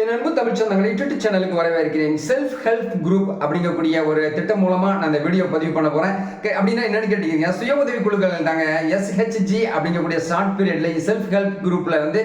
என் அன்பு தமிழ் சொந்தங்களை யூடியூப் சேனலுக்கு வரவேற்கிறேன். செல்ஃப் ஹெல்ப் குரூப் அப்படிங்கக்கூடிய ஒரு திட்டம் மூலமா நான் இந்த வீடியோ பதிவு பண்ண போறேன். அப்படின்னா என்னன்னு கேட்டீங்க சுய உதவி குழுக்கள் தாங்க. எஸ்ஹெச்ஜி அப்படிங்கக்கூடிய ஷார்ட் பீரியட்ல செல்ஃப் ஹெல்ப் குரூப்ல வந்து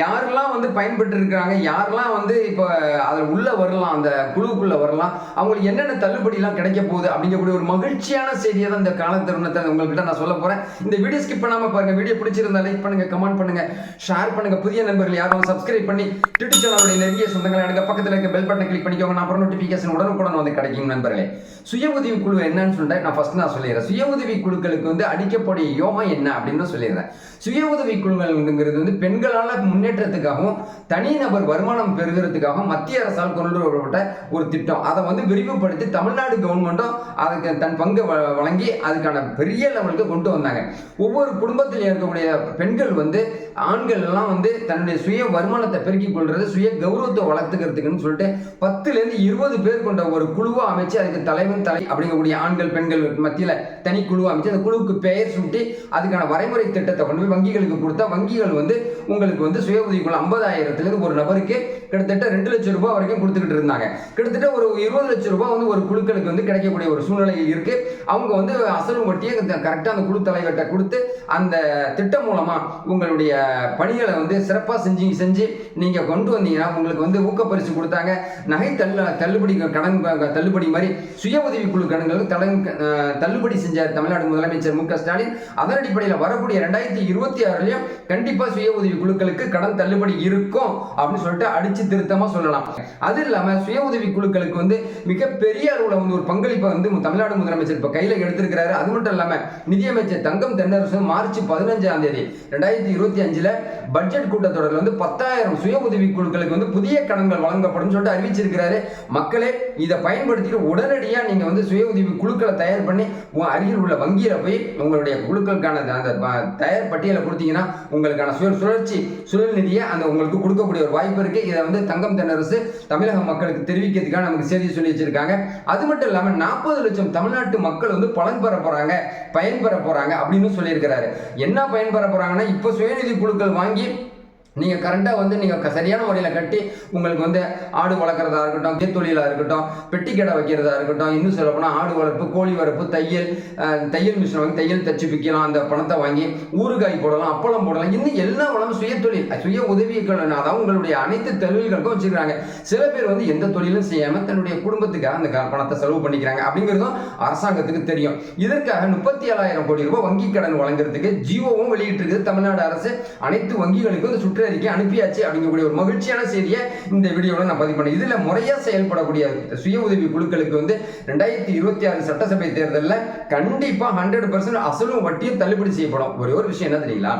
யாரெல்லாம் வந்து பயன்பட்டு இருக்காங்க யாரெல்லாம் வந்து இப்போ அதில் உள்ள வரலாம் அந்த குழுவுக்குள்ள வரலாம் அவங்களுக்கு என்னென்ன தள்ளுபடிலாம் கிடைக்க போகுது அப்படிங்கக்கூடிய ஒரு மகிழ்ச்சியான செய்தியை தான் இந்த கால தருணத்தை உங்கள்கிட்ட நான் சொல்ல போறேன். இந்த வீடியோ ஸ்கிப் பண்ணாம பாருங்க. வீடியோ பிடிச்சிருந்தா லைக் பண்ணுங்க கமெண்ட் பண்ணுங்க ஷேர் பண்ணுங்க. புதிய நண்பர்கள் யாரும் சப்ஸ்கிரைப் பண்ணி யூடியூப் சேனலுடைய நெருங்கிய சொந்தங்கள் எடுங்க பக்கத்தில் இருக்க பெல் பட்டனை கிளிக் பண்ணிக்கோங்க. அப்புறம் நோட்டிஃபிகேஷன் உடனுக்குடன் வந்து கிடைக்கும் நண்பர்களே. சுய உதவி குழு என்னன்னு சொல்லிட்டு நான் ஃபர்ஸ்ட் நான் சொல்லிடுறேன். சுய உதவி குழுக்களுக்கு வந்து அடிக்கப்படிய யோகம் என்ன அப்படின்னு சொல்லிடுறேன். சுய உதவி குழுக்கள்ங்கிறது வந்து பெண்களால் முன்னேற்றத்துக்காகவும் தனிநபர் வருமானம் பெறுகிறதுக்காகவும் மத்திய அரசால் கொண்டு வரப்பட்ட ஒரு திட்டம். அதை வந்து விரிவுபடுத்தி தமிழ்நாடு கவர்மெண்ட்டும் அதுக்கு தன் பங்கு வ- வழங்கி அதுக்கான பெரிய லெவலுக்கு கொண்டு வந்தாங்க. ஒவ்வொரு குடும்பத்தில் இருக்கக்கூடிய பெண்கள் வந்து ஆண்கள் எல்லாம் வந்து தன்னுடைய சுய வருமானத்தை பெருக்கிக் கொள்றது சுய கௌரவத்தை வளர்த்துக்கிறதுக்குன்னு சொல்லிட்டு பத்துலேருந்து இருபது பேர் கொண்ட ஒரு குழுவை அமைச்சு அதுக்கு தலைவன் தலை அப்படிங்கக்கூடிய ஆண்கள் பெண்கள் மத்தியில் தனி குழு அமைச்சு அந்த குழுவுக்கு பெயர் சூட்டி அதுக்கான வரைமுறை திட்டத்தை கொண்டு போய் வங்கிகளுக்கு கொடுத்தா வங்கிகள் வந்து உங்களுக்கு வந்து சுய உதவிக்குழு ஐம்பதாயிரத்துலேருந்து ஒரு நபருக்கு கிட்டத்தட்ட ரெண்டு லட்சம் ரூபாய் வரைக்கும் கொடுத்துக்கிட்டு இருந்தாங்க. கிட்டத்தட்ட ஒரு இருபது லட்சம் ரூபாய் வந்து ஒரு குழுக்களுக்கு வந்து கிடைக்கக்கூடிய ஒரு சூழ்நிலை இருக்கு. அவங்க வந்து அசலும் வட்டியை கரெக்டாக அந்த குழு தலைவர்கிட்ட கொடுத்து அந்த திட்டம் மூலமா உங்களுடைய பணிகளை வந்து சிறப்பாக செஞ்சு செஞ்சு நீங்க கொண்டு வந்தீங்கன்னா உங்களுக்கு வந்து ஊக்கப்பரிசு கொடுத்தாங்க. நகை தள்ளு தள்ளுபடி கடன் தள்ளுபடி மாதிரி சுய உதவி குழு கடன்களுக்கு தடன் தள்ளுபடி செஞ்சார் தமிழ்நாடு முதலமைச்சர் மு க ஸ்டாலின். அதன் அடிப்படையில் வரக்கூடிய ரெண்டாயிரத்தி இருபத்தி ஆறுலயும் கண்டிப்பா சுய உதவி குழுக்களுக்கு கடன் தள்ளுபடி இருக்கும் அப்படின்னு சொல்லிட்டு அடிச்சு திருத்தமா சொல்லலாம். அது இல்லாம சுய உதவி குழுக்களுக்கு வந்து மிகப்பெரிய அளவுல வந்து ஒரு பங்களிப்பை வந்து தமிழ்நாடு முதலமைச்சர் இப்ப கையில எடுத்திருக்கிறாரு. அது மட்டும் இல்லாம நிதியமைச்சர் தங்கம் தென்னரசு மார்ச் பதினஞ்சாம் தேதி ரெண்டாயிரத்தி இருபத்தி அஞ்சுல பட்ஜெட் கூட்டத்தொடரில் வந்து பத்தாயிரம் சுய உதவி குழுக்களுக்கு வந்து புதிய கடன்கள் வழங்கப்படும் சொல்லிட்டு அறிவிச்சிருக்கிறாரு. மக்களே இதை பயன்படுத்திட்டு உடனடியாக நீங்கள் வந்து சுய உதவி குழுக்களை தயார் பண்ணி உங்க அருகில் உள்ள வங்கியில் போய் உங்களுடைய குழுக்களுக்கான அந்த தயார் பட்டியலை கொடுத்தீங்கன்னா உங்களுக்கான சுய சுழற்சி சுழல் நிதியை அந்த உங்களுக்கு கொடுக்கக்கூடிய ஒரு வாய்ப்பு இருக்குது இதை வந்து தங்கம் தென்னரசு தமிழக மக்களுக்கு தெரிவிக்கிறதுக்காக நமக்கு செய்தி சொல்லி வச்சிருக்காங்க. அது மட்டும் இல்லாம நாற்பது லட்சம் தமிழ்நாட்டு மக்கள் வந்து பலன் பெற போறாங்க பயன்பெற போறாங்க அப்படின்னு சொல்லியிருக்கிறாரு. என்ன பயன்பெற போறாங்கன்னா இப்போ சுயநிதி குழுக்கள் வாங்கி நீங்கள் கரெக்டாக வந்து நீங்கள் சரியான முறையில் கட்டி உங்களுக்கு வந்து ஆடு வளர்க்குறதா இருக்கட்டும் கைத்தொழிலாக இருக்கட்டும் பெட்டி கடை வைக்கிறதா இருக்கட்டும் இன்னும் சொல்லப்போனால் ஆடு வளர்ப்பு கோழி வளர்ப்பு தையல் தையல் மிஷின் வாங்கி தையல் தச்சு விற்கலாம் அந்த பணத்தை வாங்கி ஊறுகாய் போடலாம் அப்பளம் போடலாம் இன்னும் எல்லா வளமும் சுய தொழில் சுய உதவிகள் அதாவது உங்களுடைய அனைத்து தொழில்களுக்கும் வச்சுக்கிறாங்க. சில பேர் வந்து எந்த தொழிலும் செய்யாமல் தன்னுடைய குடும்பத்துக்காக அந்த க- பணத்தை செலவு பண்ணிக்கிறாங்க அப்படிங்கிறதும் அரசாங்கத்துக்கு தெரியும். இதற்காக முப்பத்தி ஏழாயிரம் கோடி ரூபாய் வங்கி கடன் வழங்குறதுக்கு ஜியோவும் வெளியிட்டிருக்குது. தமிழ்நாடு அரசு அனைத்து வங்கிகளுக்கும் இந்த சுற்றறிக்கை அனுப்பியாச்சு அப்படிங்கக்கூடிய ஒரு மகிழ்ச்சியான செய்தியை இந்த வீடியோவில் நான் பதிவு பண்ணேன். இதில் முறையாக செயல்படக்கூடிய சுய உதவி குழுக்களுக்கு வந்து ரெண்டாயிரத்தி இருபத்தி ஆறு சட்டசபை தேர்தலில் கண்டிப்பாக ஹண்ட்ரட் பர்சன்ட் அசலும் வட்டியும் தள்ளுபடி செய்யப்படும். ஒரே ஒரு விஷயம் என்ன தெரியுங்களா?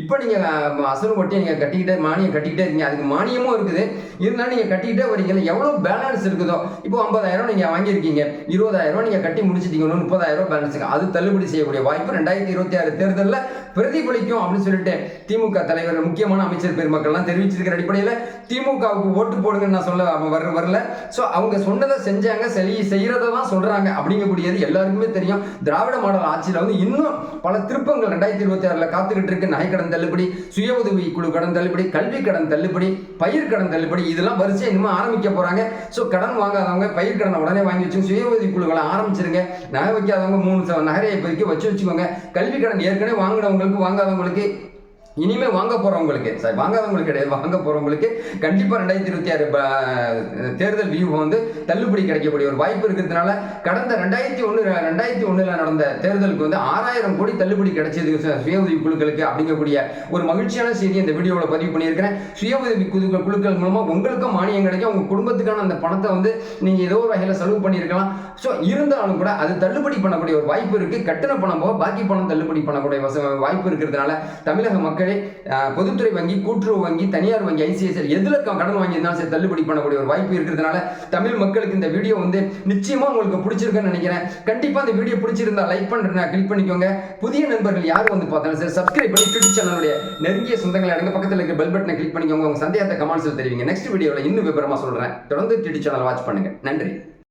இப்போ நீங்கள் அசலும் வட்டியை நீங்கள் கட்டிக்கிட்டே மானியம் கட்டிக்கிட்டே இருக்கீங்க. அதுக்கு மானியமும் இருக்குது. இருந்தாலும் நீங்கள் கட்டிக்கிட்டே வரீங்கல்ல எவ்வளோ பேலன்ஸ் இருக்குதோ இப்போ ஐம்பதாயிரம் நீங்கள் வாங்கியிருக்கீங்க. இருபதாயிரம் நீங்கள் கட்டி முடிச்சிட்டீங்க. முப்பதாயிரம் பேலன்ஸ் அது தள்ளுபடி செய்யக்கூடிய வாய்ப்பு ரெண்டாயிரத்தி இருபத்தி ஆறு தேர்தலில் பிரதிபலிக்கும் அப்படின்னு சொல்லிட்டு திமுக தலைவர் முக்கியமான அமைச்சர் பெருமக்கள்லாம் தெரிவிச்சிருக்கிற அடிப்படையில் திமுகவுக்கு ஓட்டு போடுங்கன்னு நான் சொல்ல அவன் வர வரல. ஸோ அவங்க சொன்னதை செஞ்சாங்க சரி செய்யறதை தான் சொல்றாங்க அப்படிங்கக்கூடியது எல்லாருக்குமே தெரியும். திராவிட மாடல் ஆட்சியில் வந்து இன்னும் பல திருப்பங்கள் ரெண்டாயிரத்தி இருபத்தி ஆறில் காத்துக்கிட்டு இருக்கு. நகைக்கடன் தள்ளுபடி சுய உதவி குழு கடன் தள்ளுபடி கல்வி கடன் தள்ளுபடி பயிர் கடன் தள்ளுபடி இதெல்லாம் வரிசையாக இன்னும் ஆரம்பிக்க போறாங்க. ஸோ கடன் வாங்காதவங்க பயிர் கடனை உடனே வாங்கி வச்சு சுய உதவி குழுக்களை ஆரம்பிச்சிருங்க. நகை வைக்காதவங்க மூணு நகரை இப்போதைக்கு வச்சு வச்சுக்கோங்க. கல்வி கடன் ஏற்கனவே வாங்கினவங்களுக்கு வாங்காதவங்களுக்கு இனிமே வாங்க போறவங்களுக்கு சரி வாங்காதவங்களுக்கு கிடையாது வாங்க போறவங்களுக்கு கண்டிப்பா ரெண்டாயிரத்தி இருபத்தி ஆறு ப- தேர்தல் வியூகம் வந்து தள்ளுபடி கிடைக்கக்கூடிய ஒரு வாய்ப்பு இருக்கிறதுனால கடந்த ரெண்டாயிரத்தி ஒன்று ரெண்டாயிரத்தி ஒண்ணுல நடந்த தேர்தலுக்கு வந்து ஆறாயிரம் கோடி தள்ளுபடி கிடைச்சது சுய உதவி குழுக்களுக்கு அப்படிங்கக்கூடிய ஒரு மகிழ்ச்சியான செய்தி இந்த வீடியோவில் பதிவு பண்ணியிருக்கிறேன். சுய உதவி குழுக்கள் குழுக்கள் மூலமா உங்களுக்கும் மானியம் கிடைக்கும். உங்க குடும்பத்துக்கான அந்த பணத்தை வந்து நீங்க ஏதோ ஒரு வகையில் செலவு பண்ணியிருக்கலாம். ஸோ இருந்தாலும் கூட அது தள்ளுபடி பண்ணக்கூடிய ஒரு வாய்ப்பு இருக்கு. கட்டண பணம் போக பாக்கி பணம் தள்ளுபடி பண்ணக்கூடிய வாய்ப்பு இருக்கிறதுனால தமிழக மக்கள் ஏற்கனவே பொதுத்துறை வங்கி கூட்டுறவு வங்கி தனியார் வங்கி ஐசிஐசிஐ எதில் கடன் வாங்கியிருந்தாலும் சரி தள்ளுபடி பண்ணக்கூடிய ஒரு வாய்ப்பு இருக்கிறதுனால தமிழ் மக்களுக்கு இந்த வீடியோ வந்து நிச்சயமாக உங்களுக்கு பிடிச்சிருக்குன்னு நினைக்கிறேன். கண்டிப்பாக இந்த வீடியோ பிடிச்சிருந்தா லைக் பண்ணுறேன் கிளிக் பண்ணிக்கோங்க. புதிய நண்பர்கள் யார் வந்து பார்த்தாலும் சரி சப்ஸ்கிரைப் பண்ணி ட்விட்டர் சேனலுடைய நெருங்கிய சொந்தங்களை அடங்க பக்கத்தில் இருக்க பெல் பட்டனை கிளிக் பண்ணிக்கோங்க. உங்கள் சந்தேகத்தை கமெண்ட்ஸில் தெரிவிங்க. நெக்ஸ்ட் வீடியோவில் இன்னும் விவரமாக சொல்கிறேன் தொடர்ந்து ட்விட்டர் சேனல் வாட்ச் பண்ணுங்கள் நன்றி.